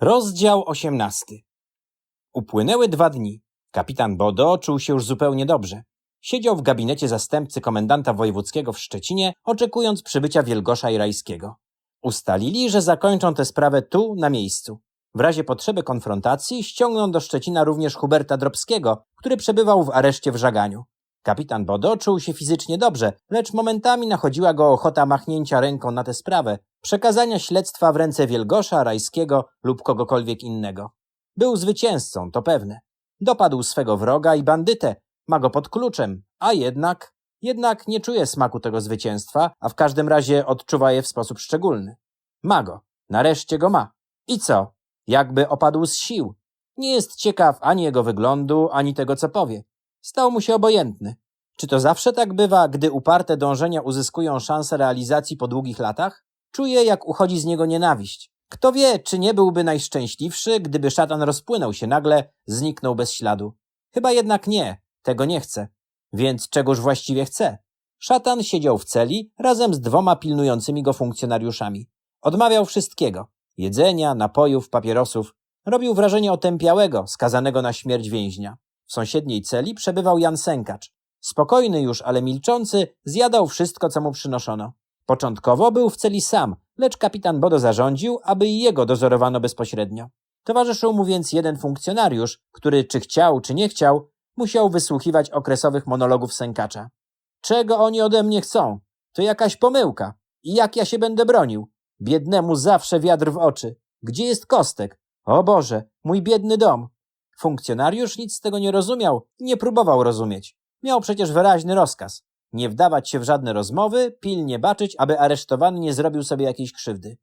Rozdział osiemnasty. Upłynęły dwa dni. Kapitan Bodo czuł się już zupełnie dobrze. Siedział w gabinecie zastępcy komendanta wojewódzkiego w Szczecinie, oczekując przybycia Wielgosza i Rajskiego. Ustalili, że zakończą tę sprawę tu, na miejscu. W razie potrzeby konfrontacji ściągną do Szczecina również Huberta Drobskiego, który przebywał w areszcie w Żaganiu. Kapitan Bodo czuł się fizycznie dobrze, lecz momentami nachodziła go ochota machnięcia ręką na tę sprawę, przekazania śledztwa w ręce Wielgosza, Rajskiego lub kogokolwiek innego. Był zwycięzcą, to pewne. Dopadł swego wroga i bandytę, ma go pod kluczem, a jednak, jednak nie czuje smaku tego zwycięstwa, a w każdym razie odczuwa je w sposób szczególny. Ma go, nareszcie go ma. I co? Jakby opadł z sił. Nie jest ciekaw ani jego wyglądu, ani tego, co powie. Stał mu się obojętny. Czy to zawsze tak bywa, gdy uparte dążenia uzyskują szansę realizacji po długich latach? Czuje, jak uchodzi z niego nienawiść. Kto wie, czy nie byłby najszczęśliwszy, gdyby szatan rozpłynął się nagle, zniknął bez śladu. Chyba jednak nie, tego nie chce. Więc czegoż właściwie chce? Szatan siedział w celi razem z dwoma pilnującymi go funkcjonariuszami. Odmawiał wszystkiego. Jedzenia, napojów, papierosów. Robił wrażenie otępiałego, skazanego na śmierć więźnia. W sąsiedniej celi przebywał Jan Sękacz. Spokojny już, ale milczący, zjadał wszystko, co mu przynoszono. Początkowo był w celi sam, lecz kapitan Bodo zarządził, aby i jego dozorowano bezpośrednio. Towarzyszył mu więc jeden funkcjonariusz, który czy chciał, czy nie chciał, musiał wysłuchiwać okresowych monologów Sękacza. Czego oni ode mnie chcą? To jakaś pomyłka. I jak ja się będę bronił? Biednemu zawsze wiatr w oczy. Gdzie jest kostek? O Boże, mój biedny dom. Funkcjonariusz nic z tego nie rozumiał, nie próbował rozumieć. Miał przecież wyraźny rozkaz. Nie wdawać się w żadne rozmowy, pilnie baczyć, aby aresztowany nie zrobił sobie jakiejś krzywdy.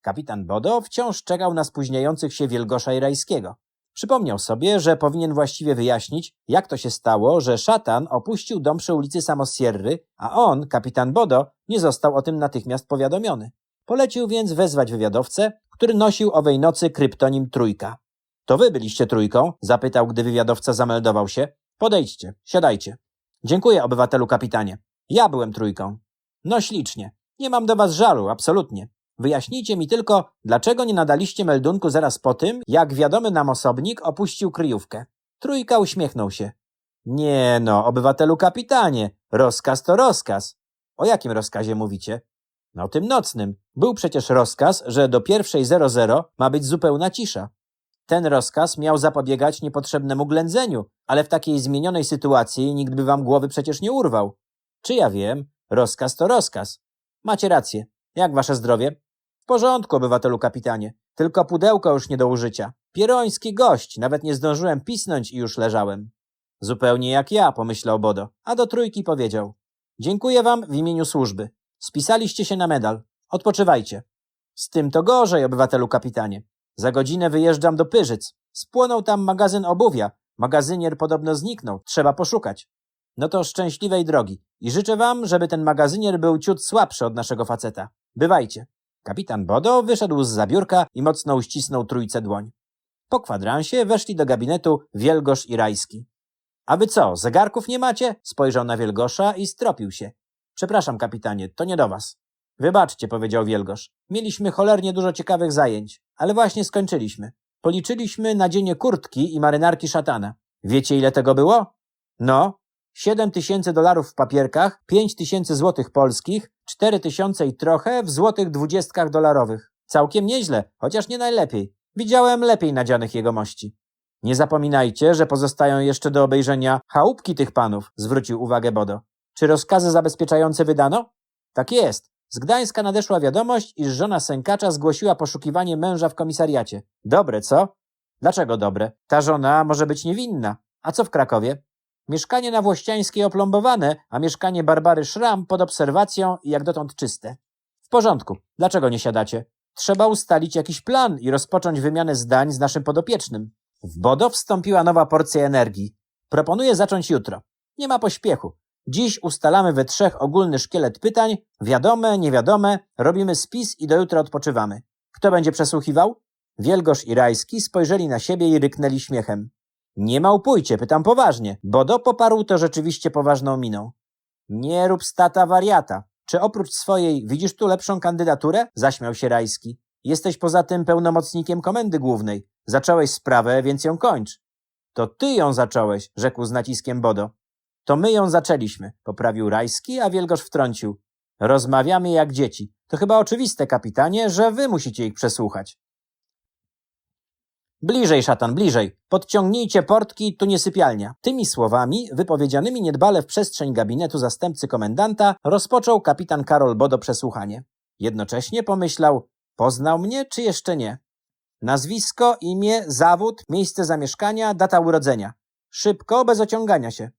Kapitan Bodo wciąż czekał na spóźniających się Wielgosza i Rajskiego. Przypomniał sobie, że powinien właściwie wyjaśnić, jak to się stało, że szatan opuścił dom przy ulicy Samosierry, a on, kapitan Bodo, nie został o tym natychmiast powiadomiony. Polecił więc wezwać wywiadowcę, który nosił owej nocy kryptonim Trójka. To wy byliście trójką? zapytał, gdy wywiadowca zameldował się. Podejdźcie, siadajcie. Dziękuję, obywatelu kapitanie. Ja byłem trójką. No ślicznie. Nie mam do was żalu, absolutnie. Wyjaśnijcie mi tylko, dlaczego nie nadaliście meldunku zaraz po tym, jak wiadomy nam osobnik opuścił kryjówkę. Trójka uśmiechnął się. Nie no, obywatelu kapitanie, rozkaz to rozkaz. O jakim rozkazie mówicie? No tym nocnym. Był przecież rozkaz, że do pierwszej 00 ma być zupełna cisza. Ten rozkaz miał zapobiegać niepotrzebnemu ględzeniu, ale w takiej zmienionej sytuacji nikt by wam głowy przecież nie urwał. Czy ja wiem? Rozkaz to rozkaz. Macie rację. Jak wasze zdrowie? W porządku, obywatelu kapitanie. Tylko pudełko już nie do użycia. Pieroński gość, nawet nie zdążyłem pisnąć i już leżałem. Zupełnie jak ja, pomyślał Bodo, a do trójki powiedział. Dziękuję wam w imieniu służby. Spisaliście się na medal. Odpoczywajcie. Z tym to gorzej, obywatelu kapitanie. Za godzinę wyjeżdżam do Pyrzyc. Spłonął tam magazyn obuwia. Magazynier podobno zniknął. Trzeba poszukać. No to szczęśliwej drogi. I życzę wam, żeby ten magazynier był ciut słabszy od naszego faceta. Bywajcie. Kapitan Bodo wyszedł z zabiórka i mocno uścisnął trójce dłoń. Po kwadransie weszli do gabinetu Wielgosz i Rajski. A wy co, zegarków nie macie? Spojrzał na Wielgosza i stropił się. Przepraszam, kapitanie, to nie do was. Wybaczcie, powiedział Wielgosz. Mieliśmy cholernie dużo ciekawych zajęć, ale właśnie skończyliśmy. Policzyliśmy nadzienie kurtki i marynarki szatana. Wiecie, ile tego było? No, siedem tysięcy dolarów w papierkach, pięć tysięcy złotych polskich, cztery tysiące i trochę w złotych dwudziestkach dolarowych. Całkiem nieźle, chociaż nie najlepiej. Widziałem lepiej nadzianych jegomości. Nie zapominajcie, że pozostają jeszcze do obejrzenia chałupki tych panów, zwrócił uwagę Bodo. Czy rozkazy zabezpieczające wydano? Tak jest. Z Gdańska nadeszła wiadomość, iż żona sękacza zgłosiła poszukiwanie męża w komisariacie. Dobre, co? Dlaczego dobre? Ta żona może być niewinna. A co w Krakowie? Mieszkanie na Włościańskiej oplombowane, a mieszkanie Barbary Szram pod obserwacją i jak dotąd czyste. W porządku. Dlaczego nie siadacie? Trzeba ustalić jakiś plan i rozpocząć wymianę zdań z naszym podopiecznym. W Bodo wstąpiła nowa porcja energii. Proponuję zacząć jutro. Nie ma pośpiechu. Dziś ustalamy we trzech ogólny szkielet pytań, wiadome, niewiadome, robimy spis i do jutra odpoczywamy. Kto będzie przesłuchiwał? Wielgosz i Rajski spojrzeli na siebie i ryknęli śmiechem. Nie małpujcie, pytam poważnie. Bodo poparł to rzeczywiście poważną miną. Nie rób stata wariata. Czy oprócz swojej widzisz tu lepszą kandydaturę? Zaśmiał się Rajski. Jesteś poza tym pełnomocnikiem komendy głównej. Zacząłeś sprawę, więc ją kończ. To ty ją zacząłeś, rzekł z naciskiem Bodo. To my ją zaczęliśmy, poprawił Rajski, a Wielgosz wtrącił. Rozmawiamy jak dzieci. To chyba oczywiste, kapitanie, że wy musicie ich przesłuchać. Bliżej, szatan, bliżej. Podciągnijcie portki, tu nie sypialnia. Tymi słowami, wypowiedzianymi niedbale w przestrzeń gabinetu zastępcy komendanta, rozpoczął kapitan Karol Bodo przesłuchanie. Jednocześnie pomyślał, poznał mnie, czy jeszcze nie? Nazwisko, imię, zawód, miejsce zamieszkania, data urodzenia. Szybko, bez ociągania się.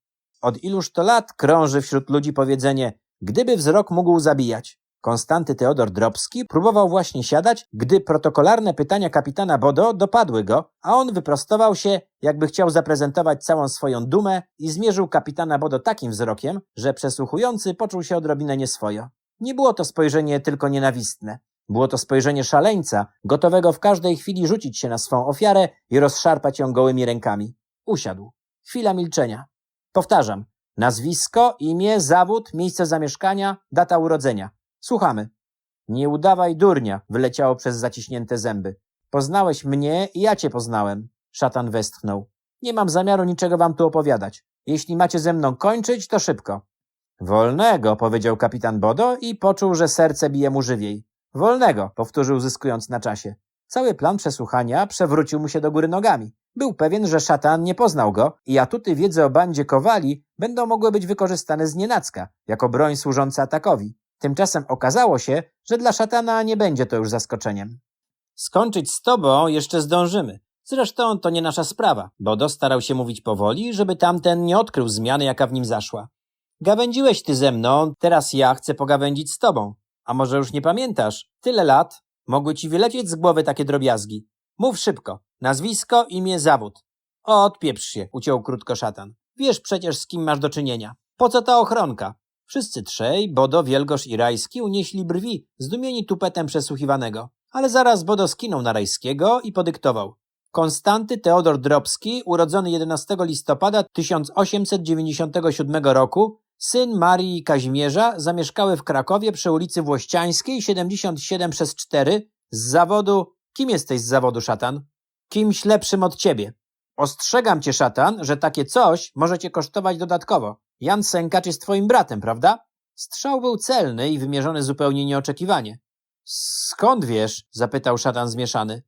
Od iluż to lat krąży wśród ludzi powiedzenie, gdyby wzrok mógł zabijać. Konstanty Teodor Drobski próbował właśnie siadać, gdy protokolarne pytania kapitana Bodo dopadły go, a on wyprostował się, jakby chciał zaprezentować całą swoją dumę i zmierzył kapitana Bodo takim wzrokiem, że przesłuchujący poczuł się odrobinę nieswojo. Nie było to spojrzenie tylko nienawistne. Było to spojrzenie szaleńca, gotowego w każdej chwili rzucić się na swą ofiarę i rozszarpać ją gołymi rękami. Usiadł. Chwila milczenia. Powtarzam. Nazwisko, imię, zawód, miejsce zamieszkania, data urodzenia. Słuchamy. Nie udawaj durnia, wyleciało przez zaciśnięte zęby. Poznałeś mnie i ja cię poznałem. Szatan westchnął. Nie mam zamiaru niczego wam tu opowiadać. Jeśli macie ze mną kończyć, to szybko. Wolnego, powiedział kapitan Bodo i poczuł, że serce bije mu żywiej. Wolnego, powtórzył zyskując na czasie. Cały plan przesłuchania przewrócił mu się do góry nogami. Był pewien, że szatan nie poznał go i atuty wiedzy o bandzie Kowali będą mogły być wykorzystane z nienacka, jako broń służąca atakowi. Tymczasem okazało się, że dla szatana nie będzie to już zaskoczeniem. Skończyć z tobą jeszcze zdążymy. Zresztą to nie nasza sprawa, bo dostarał się mówić powoli, żeby tamten nie odkrył zmiany, jaka w nim zaszła. Gawędziłeś ty ze mną, teraz ja chcę pogawędzić z tobą. A może już nie pamiętasz? Tyle lat. Mogły ci wylecieć z głowy takie drobiazgi. Mów szybko. Nazwisko, imię, zawód. O, odpieprz się, uciął krótko szatan. Wiesz przecież, z kim masz do czynienia. Po co ta ochronka? Wszyscy trzej, Bodo, Wielgosz i Rajski, unieśli brwi, zdumieni tupetem przesłuchiwanego. Ale zaraz Bodo skinął na Rajskiego i podyktował. Konstanty Teodor Drobski, urodzony 11 listopada 1897 roku, syn Marii i Kazimierza, zamieszkały w Krakowie przy ulicy Włościańskiej 77 przez 4, z zawodu... Kim jesteś z zawodu, szatan? Kimś lepszym od ciebie. Ostrzegam cię, szatan, że takie coś może cię kosztować dodatkowo. Jan Sękacz jest twoim bratem, prawda? Strzał był celny i wymierzony zupełnie nieoczekiwanie. Skąd wiesz? zapytał szatan zmieszany.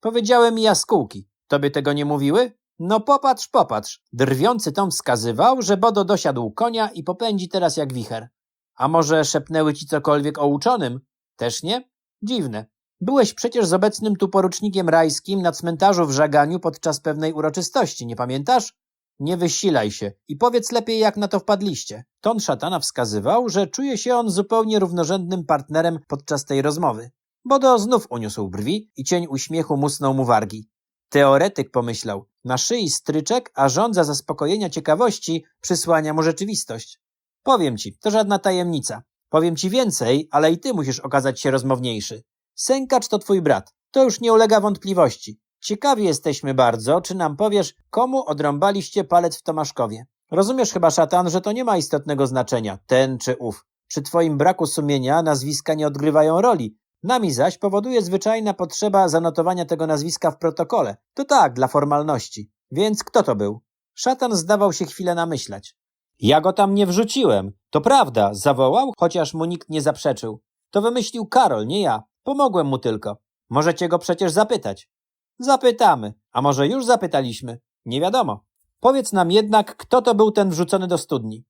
Powiedziałem mi jaskółki. Tobie tego nie mówiły? No popatrz, popatrz. Drwiący tom wskazywał, że Bodo dosiadł konia i popędzi teraz jak wicher. A może szepnęły ci cokolwiek o uczonym? Też nie? Dziwne. Byłeś przecież z obecnym tu porucznikiem rajskim na cmentarzu w Żaganiu podczas pewnej uroczystości, nie pamiętasz? Nie wysilaj się i powiedz lepiej, jak na to wpadliście. Ton szatana wskazywał, że czuje się on zupełnie równorzędnym partnerem podczas tej rozmowy. Bodo znów uniósł brwi i cień uśmiechu musnął mu wargi. Teoretyk pomyślał, na szyi stryczek, a żądza zaspokojenia ciekawości przysłania mu rzeczywistość. Powiem ci, to żadna tajemnica. Powiem ci więcej, ale i ty musisz okazać się rozmowniejszy. Sękacz to twój brat. To już nie ulega wątpliwości. Ciekawi jesteśmy bardzo, czy nam powiesz, komu odrąbaliście palec w Tomaszkowie. Rozumiesz chyba, szatan, że to nie ma istotnego znaczenia, ten czy ów. Przy twoim braku sumienia nazwiska nie odgrywają roli. Nami zaś powoduje zwyczajna potrzeba zanotowania tego nazwiska w protokole. To tak, dla formalności. Więc kto to był? Szatan zdawał się chwilę namyślać. Ja go tam nie wrzuciłem. To prawda, zawołał, chociaż mu nikt nie zaprzeczył. To wymyślił Karol, nie ja. Pomogłem mu tylko. Możecie go przecież zapytać. Zapytamy. A może już zapytaliśmy? Nie wiadomo. Powiedz nam jednak, kto to był ten wrzucony do studni.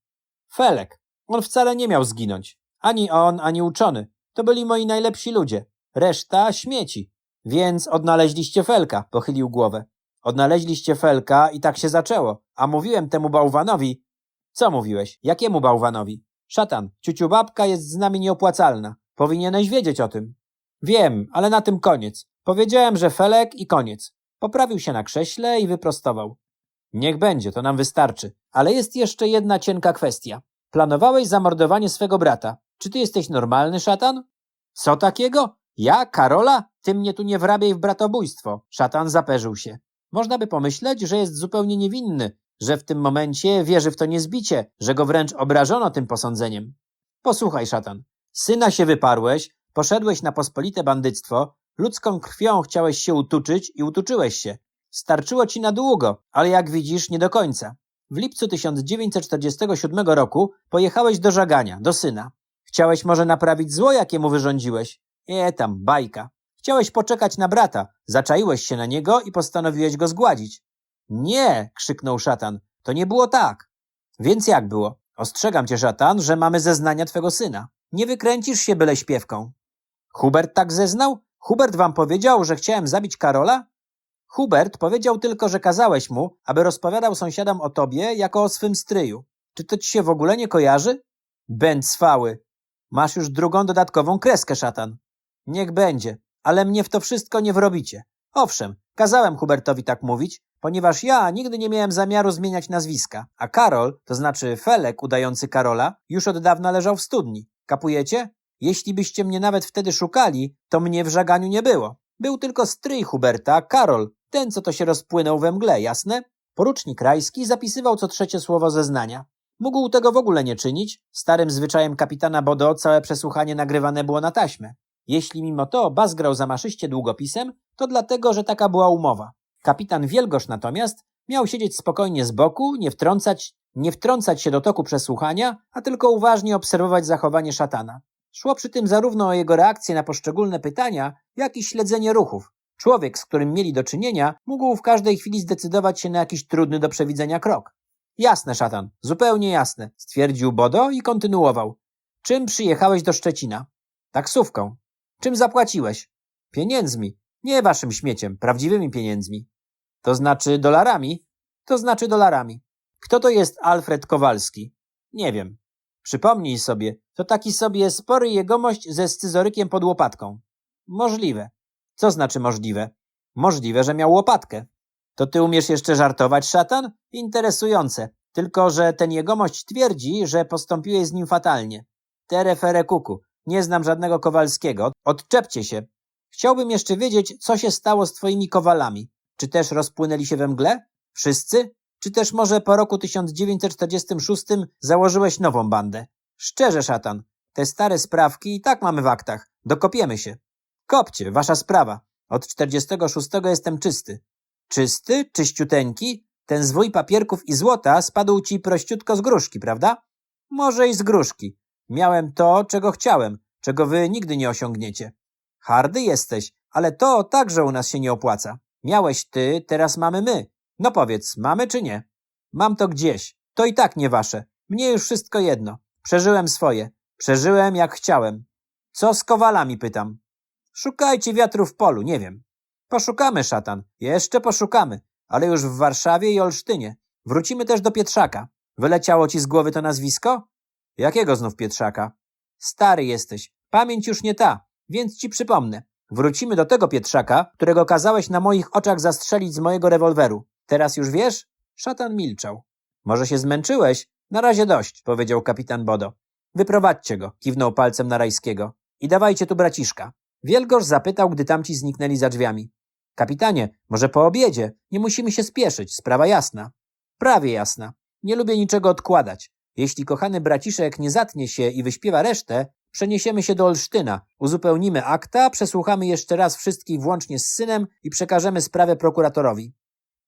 Felek. On wcale nie miał zginąć. Ani on, ani uczony. To byli moi najlepsi ludzie. Reszta śmieci. Więc odnaleźliście Felka, pochylił głowę. Odnaleźliście Felka i tak się zaczęło. A mówiłem temu bałwanowi. Co mówiłeś? Jakiemu bałwanowi? Szatan, ciuciu babka jest z nami nieopłacalna. Powinieneś wiedzieć o tym. Wiem, ale na tym koniec. Powiedziałem, że Felek i koniec. Poprawił się na krześle i wyprostował. Niech będzie, to nam wystarczy. Ale jest jeszcze jedna cienka kwestia. Planowałeś zamordowanie swego brata. Czy ty jesteś normalny, szatan? Co takiego? Ja, Karola? Ty mnie tu nie wrabiaj w bratobójstwo. Szatan zaperzył się. Można by pomyśleć, że jest zupełnie niewinny, że w tym momencie wierzy w to niezbicie, że go wręcz obrażono tym posądzeniem. Posłuchaj, szatan. Syna się wyparłeś, poszedłeś na pospolite bandyctwo, Ludzką krwią chciałeś się utuczyć i utuczyłeś się. Starczyło ci na długo, ale jak widzisz, nie do końca. W lipcu 1947 roku pojechałeś do żagania, do syna. Chciałeś może naprawić zło, jakie mu wyrządziłeś? Nie tam, bajka. Chciałeś poczekać na brata, zaczaiłeś się na niego i postanowiłeś go zgładzić. Nie, krzyknął szatan, to nie było tak. Więc jak było? Ostrzegam cię, szatan, że mamy zeznania twego syna. Nie wykręcisz się byle śpiewką. Hubert tak zeznał? Hubert wam powiedział, że chciałem zabić Karola? Hubert powiedział tylko, że kazałeś mu, aby rozpowiadał sąsiadom o tobie jako o swym stryju. Czy to ci się w ogóle nie kojarzy? Bęcwały. Masz już drugą dodatkową kreskę, szatan. Niech będzie, ale mnie w to wszystko nie wrobicie. Owszem, kazałem Hubertowi tak mówić, ponieważ ja nigdy nie miałem zamiaru zmieniać nazwiska, a Karol, to znaczy Felek udający Karola, już od dawna leżał w studni. Kapujecie? Jeśli byście mnie nawet wtedy szukali, to mnie w żaganiu nie było. Był tylko stryj Huberta, Karol, ten, co to się rozpłynął we mgle, jasne? Porucznik Rajski zapisywał co trzecie słowo zeznania. Mógł tego w ogóle nie czynić. Starym zwyczajem kapitana Bodo całe przesłuchanie nagrywane było na taśmę. Jeśli mimo to Bas grał zamaszyście długopisem, to dlatego, że taka była umowa. Kapitan Wielgosz natomiast miał siedzieć spokojnie z boku, nie wtrącać, nie wtrącać się do toku przesłuchania, a tylko uważnie obserwować zachowanie szatana. Szło przy tym zarówno o jego reakcje na poszczególne pytania, jak i śledzenie ruchów. Człowiek, z którym mieli do czynienia, mógł w każdej chwili zdecydować się na jakiś trudny do przewidzenia krok. Jasne, szatan, zupełnie jasne, stwierdził Bodo i kontynuował. Czym przyjechałeś do Szczecina? Taksówką. Czym zapłaciłeś? Pieniędzmi. Nie waszym śmieciem, prawdziwymi pieniędzmi. To znaczy dolarami? To znaczy dolarami. Kto to jest Alfred Kowalski? Nie wiem. Przypomnij sobie, to taki sobie spory jegomość ze scyzorykiem pod łopatką. Możliwe. Co znaczy możliwe? Możliwe, że miał łopatkę. To ty umiesz jeszcze żartować, szatan? Interesujące. Tylko, że ten jegomość twierdzi, że postąpiłeś z nim fatalnie. Terefere kuku. Nie znam żadnego Kowalskiego. Odczepcie się. Chciałbym jeszcze wiedzieć, co się stało z twoimi kowalami. Czy też rozpłynęli się we mgle? Wszyscy? Czy też może po roku 1946 założyłeś nową bandę? Szczerze, szatan. Te stare sprawki i tak mamy w aktach. Dokopiemy się. Kopcie, wasza sprawa. Od 46 jestem czysty. Czysty? Czyściuteńki? Ten zwój papierków i złota spadł ci prościutko z gruszki, prawda? Może i z gruszki. Miałem to, czego chciałem, czego wy nigdy nie osiągniecie. Hardy jesteś, ale to także u nas się nie opłaca. Miałeś ty, teraz mamy my. No powiedz, mamy czy nie? Mam to gdzieś. To i tak nie wasze. Mnie już wszystko jedno. Przeżyłem swoje. Przeżyłem jak chciałem. Co z kowalami, pytam. Szukajcie wiatru w polu, nie wiem. Poszukamy, szatan. Jeszcze poszukamy. Ale już w Warszawie i Olsztynie. Wrócimy też do Pietrzaka. Wyleciało ci z głowy to nazwisko? Jakiego znów Pietrzaka? Stary jesteś. Pamięć już nie ta. Więc ci przypomnę. Wrócimy do tego Pietrzaka, którego kazałeś na moich oczach zastrzelić z mojego rewolweru. Teraz już wiesz? Szatan milczał. Może się zmęczyłeś? Na razie dość, powiedział kapitan Bodo. Wyprowadźcie go, kiwnął palcem na Rajskiego. I dawajcie tu braciszka. Wielgosz zapytał, gdy tamci zniknęli za drzwiami. Kapitanie, może po obiedzie? Nie musimy się spieszyć, sprawa jasna. Prawie jasna. Nie lubię niczego odkładać. Jeśli kochany braciszek nie zatnie się i wyśpiewa resztę, przeniesiemy się do Olsztyna, uzupełnimy akta, przesłuchamy jeszcze raz wszystkich włącznie z synem i przekażemy sprawę prokuratorowi.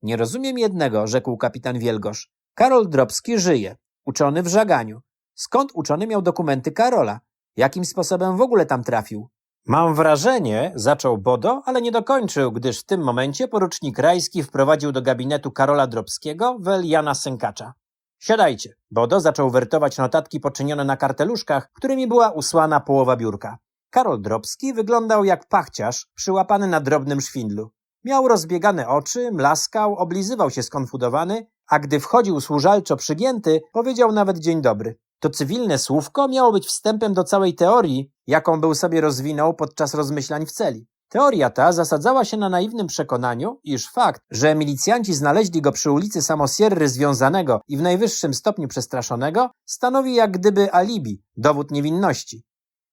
Nie rozumiem jednego, rzekł kapitan Wielgosz. Karol Drobski żyje, uczony w żaganiu. Skąd uczony miał dokumenty Karola? Jakim sposobem w ogóle tam trafił? Mam wrażenie, zaczął Bodo, ale nie dokończył, gdyż w tym momencie porucznik Rajski wprowadził do gabinetu Karola Drobskiego wel Jana Sękacza. Siadajcie. Bodo zaczął wertować notatki poczynione na karteluszkach, którymi była usłana połowa biurka. Karol Drobski wyglądał jak pachciarz przyłapany na drobnym szwindlu. Miał rozbiegane oczy, mlaskał, oblizywał się skonfudowany, a gdy wchodził służalczo przygięty, powiedział nawet dzień dobry. To cywilne słówko miało być wstępem do całej teorii, jaką był sobie rozwinął podczas rozmyślań w celi. Teoria ta zasadzała się na naiwnym przekonaniu, iż fakt, że milicjanci znaleźli go przy ulicy Samosierry związanego i w najwyższym stopniu przestraszonego, stanowi jak gdyby alibi, dowód niewinności.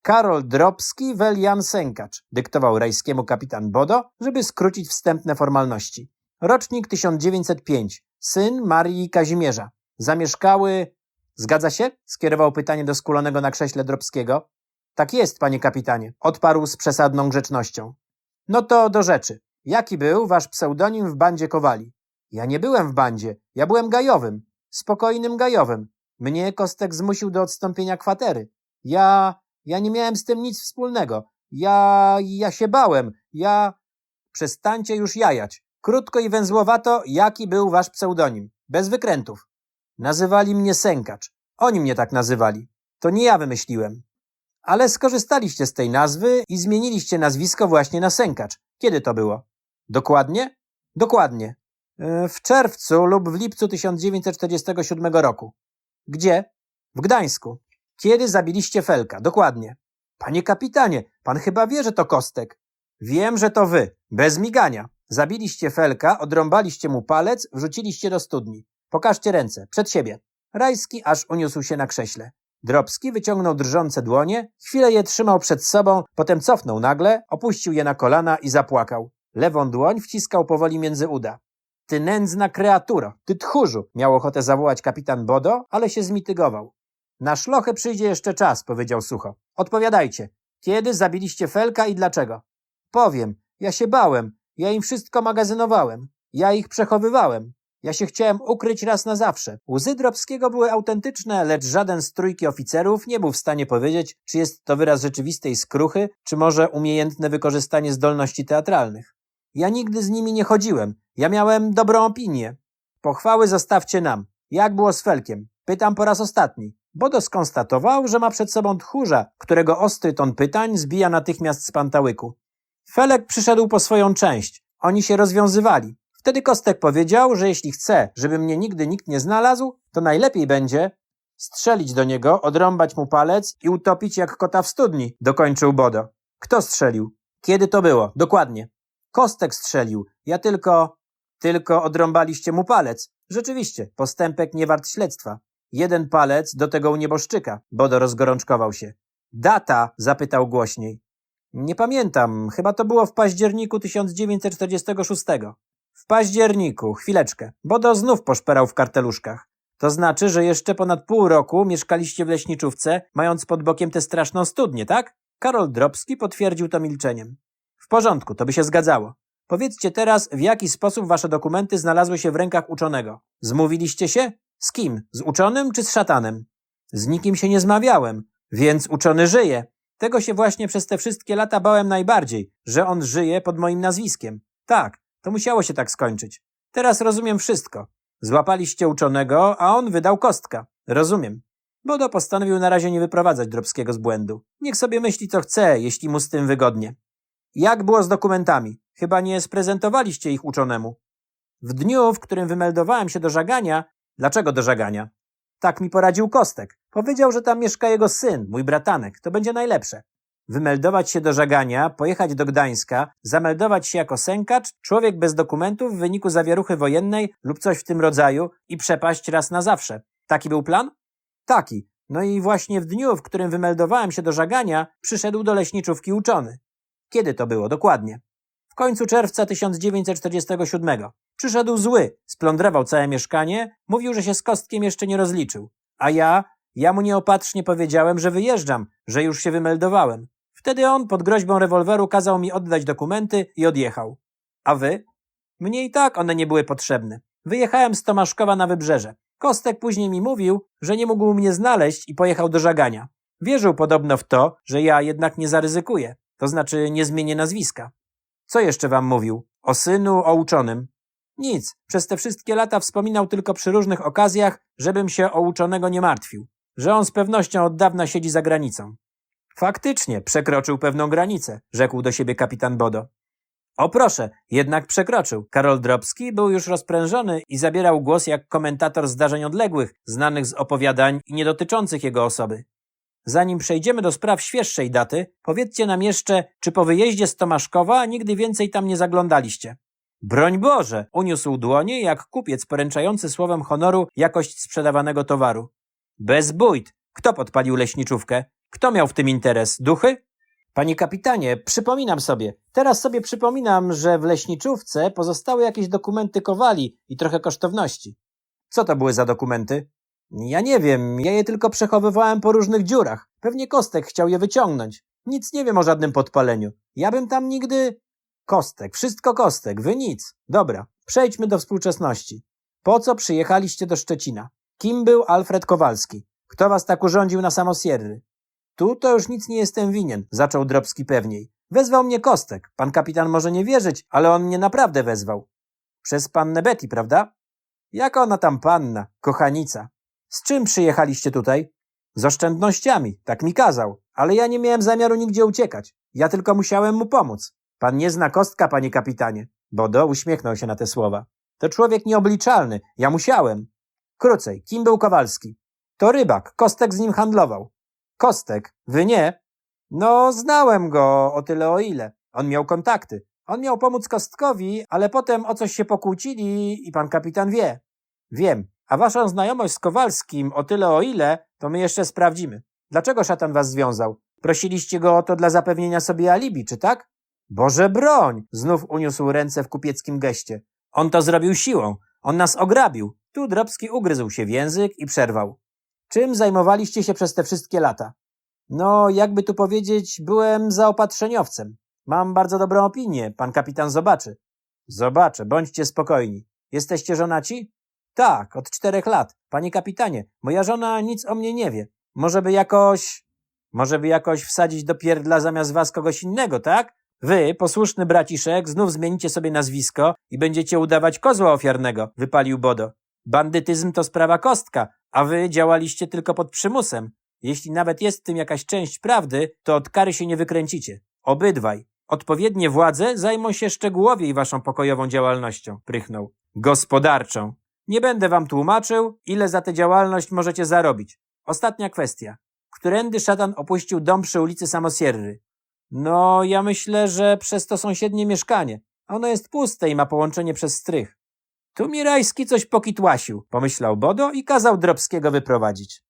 Karol Drobski wel Jan Sękacz, dyktował rajskiemu kapitan Bodo, żeby skrócić wstępne formalności. Rocznik 1905, syn Marii Kazimierza. Zamieszkały... Zgadza się? Skierował pytanie do skulonego na krześle Drobskiego. Tak jest, panie kapitanie, odparł z przesadną grzecznością. No to do rzeczy. Jaki był wasz pseudonim w bandzie Kowali? Ja nie byłem w bandzie, ja byłem gajowym. Spokojnym gajowym. Mnie Kostek zmusił do odstąpienia kwatery. Ja, ja nie miałem z tym nic wspólnego. Ja, ja się bałem. Ja... Przestańcie już jajać. Krótko i węzłowato, jaki był wasz pseudonim? Bez wykrętów. Nazywali mnie Sękacz. Oni mnie tak nazywali. To nie ja wymyśliłem. Ale skorzystaliście z tej nazwy i zmieniliście nazwisko właśnie na Sękacz. Kiedy to było? Dokładnie? Dokładnie. E, W czerwcu lub w lipcu 1947 roku. Gdzie? W Gdańsku. Kiedy zabiliście Felka? Dokładnie. Panie kapitanie, pan chyba wie, że to Kostek. Wiem, że to wy. Bez migania. Zabiliście Felka, odrąbaliście mu palec, wrzuciliście do studni. Pokażcie ręce, przed siebie. Rajski aż uniósł się na krześle. Drobski wyciągnął drżące dłonie, chwilę je trzymał przed sobą, potem cofnął nagle, opuścił je na kolana i zapłakał. Lewą dłoń wciskał powoli między uda. Ty nędzna kreaturo, ty tchórzu, miał ochotę zawołać kapitan Bodo, ale się zmitygował. Na szlochy przyjdzie jeszcze czas, powiedział sucho. Odpowiadajcie. Kiedy zabiliście Felka i dlaczego? Powiem. Ja się bałem. Ja im wszystko magazynowałem. Ja ich przechowywałem. Ja się chciałem ukryć raz na zawsze. Łzy Drobskiego były autentyczne, lecz żaden z trójki oficerów nie był w stanie powiedzieć, czy jest to wyraz rzeczywistej skruchy, czy może umiejętne wykorzystanie zdolności teatralnych. Ja nigdy z nimi nie chodziłem. Ja miałem dobrą opinię. Pochwały zostawcie nam. Jak było z Felkiem? Pytam po raz ostatni. Bodo skonstatował, że ma przed sobą tchórza, którego ostry ton pytań zbija natychmiast z pantałyku. Felek przyszedł po swoją część. Oni się rozwiązywali. Wtedy Kostek powiedział, że jeśli chce, żeby mnie nigdy nikt nie znalazł, to najlepiej będzie strzelić do niego, odrąbać mu palec i utopić jak kota w studni, dokończył Bodo. Kto strzelił? Kiedy to było? Dokładnie. Kostek strzelił. Ja tylko... Tylko odrąbaliście mu palec. Rzeczywiście, postępek nie wart śledztwa. Jeden palec do tego u nieboszczyka. Bodo rozgorączkował się. Data? zapytał głośniej. Nie pamiętam, chyba to było w październiku 1946. W październiku, chwileczkę. Bodo znów poszperał w karteluszkach. To znaczy, że jeszcze ponad pół roku mieszkaliście w leśniczówce, mając pod bokiem tę straszną studnię, tak? Karol Drobski potwierdził to milczeniem. W porządku, to by się zgadzało. Powiedzcie teraz, w jaki sposób wasze dokumenty znalazły się w rękach uczonego. Zmówiliście się? Z kim? Z uczonym czy z szatanem? Z nikim się nie zmawiałem, więc uczony żyje. Tego się właśnie przez te wszystkie lata bałem najbardziej, że on żyje pod moim nazwiskiem. Tak, to musiało się tak skończyć. Teraz rozumiem wszystko. Złapaliście uczonego, a on wydał kostka. Rozumiem. Bodo postanowił na razie nie wyprowadzać Drobskiego z błędu. Niech sobie myśli co chce, jeśli mu z tym wygodnie. Jak było z dokumentami? Chyba nie sprezentowaliście ich uczonemu. W dniu, w którym wymeldowałem się do żagania, dlaczego do żagania? Tak mi poradził Kostek. Powiedział, że tam mieszka jego syn, mój bratanek. To będzie najlepsze. Wymeldować się do żagania, pojechać do Gdańska, zameldować się jako sękacz, człowiek bez dokumentów w wyniku zawieruchy wojennej lub coś w tym rodzaju i przepaść raz na zawsze. Taki był plan? Taki. No i właśnie w dniu, w którym wymeldowałem się do żagania, przyszedł do leśniczówki uczony. Kiedy to było dokładnie? W końcu czerwca 1947. Przyszedł zły, splądrował całe mieszkanie, mówił, że się z kostkiem jeszcze nie rozliczył. A ja, ja mu nieopatrznie powiedziałem, że wyjeżdżam, że już się wymeldowałem. Wtedy on pod groźbą rewolweru kazał mi oddać dokumenty i odjechał. A wy? Mnie i tak one nie były potrzebne. Wyjechałem z Tomaszkowa na wybrzeże. Kostek później mi mówił, że nie mógł mnie znaleźć i pojechał do żagania. Wierzył podobno w to, że ja jednak nie zaryzykuję, to znaczy nie zmienię nazwiska. Co jeszcze wam mówił? O synu, o uczonym? Nic. Przez te wszystkie lata wspominał tylko przy różnych okazjach, żebym się o uczonego nie martwił. Że on z pewnością od dawna siedzi za granicą. Faktycznie, przekroczył pewną granicę, rzekł do siebie kapitan Bodo. O proszę, jednak przekroczył. Karol Drobski był już rozprężony i zabierał głos jak komentator zdarzeń odległych, znanych z opowiadań i nie dotyczących jego osoby. Zanim przejdziemy do spraw świeższej daty, powiedzcie nam jeszcze, czy po wyjeździe z Tomaszkowa nigdy więcej tam nie zaglądaliście. Broń Boże! Uniósł dłonie jak kupiec poręczający słowem honoru jakość sprzedawanego towaru. Bez bójt! Kto podpalił leśniczówkę? Kto miał w tym interes? Duchy? Panie kapitanie, przypominam sobie. Teraz sobie przypominam, że w leśniczówce pozostały jakieś dokumenty kowali i trochę kosztowności. Co to były za dokumenty? Ja nie wiem, ja je tylko przechowywałem po różnych dziurach. Pewnie Kostek chciał je wyciągnąć. Nic nie wiem o żadnym podpaleniu. Ja bym tam nigdy... Kostek, wszystko kostek, wy nic. Dobra, przejdźmy do współczesności. Po co przyjechaliście do Szczecina? Kim był Alfred Kowalski? Kto was tak urządził na samosierry? Tu to już nic nie jestem winien, zaczął Drobski pewniej. Wezwał mnie Kostek. Pan kapitan może nie wierzyć, ale on mnie naprawdę wezwał. Przez pannę Betty, prawda? Jaka ona tam panna, kochanica. Z czym przyjechaliście tutaj? Z oszczędnościami, tak mi kazał, ale ja nie miałem zamiaru nigdzie uciekać. Ja tylko musiałem mu pomóc. Pan nie zna kostka, panie kapitanie. Bodo uśmiechnął się na te słowa. To człowiek nieobliczalny, ja musiałem. Krócej, kim był Kowalski? To rybak, Kostek z nim handlował. Kostek, wy nie? No, znałem go o tyle o ile. On miał kontakty. On miał pomóc Kostkowi, ale potem o coś się pokłócili i pan kapitan wie. Wiem, a waszą znajomość z Kowalskim o tyle o ile, to my jeszcze sprawdzimy. Dlaczego szatan was związał? Prosiliście go o to dla zapewnienia sobie alibi, czy tak? Boże broń! Znów uniósł ręce w kupieckim geście. On to zrobił siłą. On nas ograbił. Tu Drobski ugryzł się w język i przerwał. Czym zajmowaliście się przez te wszystkie lata? No, jakby tu powiedzieć, byłem zaopatrzeniowcem. Mam bardzo dobrą opinię, pan kapitan zobaczy. Zobaczę, bądźcie spokojni. Jesteście żonaci? Tak, od czterech lat. Panie kapitanie, moja żona nic o mnie nie wie. Może by jakoś... Może by jakoś wsadzić do pierdla zamiast was kogoś innego, tak? Wy, posłuszny braciszek, znów zmienicie sobie nazwisko i będziecie udawać kozła ofiarnego, wypalił Bodo. Bandytyzm to sprawa kostka, a wy działaliście tylko pod przymusem. Jeśli nawet jest w tym jakaś część prawdy, to od kary się nie wykręcicie. Obydwaj. Odpowiednie władze zajmą się szczegółowiej waszą pokojową działalnością, prychnął. Gospodarczą. Nie będę wam tłumaczył, ile za tę działalność możecie zarobić. Ostatnia kwestia. Którędy szatan opuścił dom przy ulicy Samosierry? No, ja myślę, że przez to sąsiednie mieszkanie. Ono jest puste i ma połączenie przez strych. Tu mi Rajski coś pokitłasił, pomyślał Bodo i kazał Drobskiego wyprowadzić.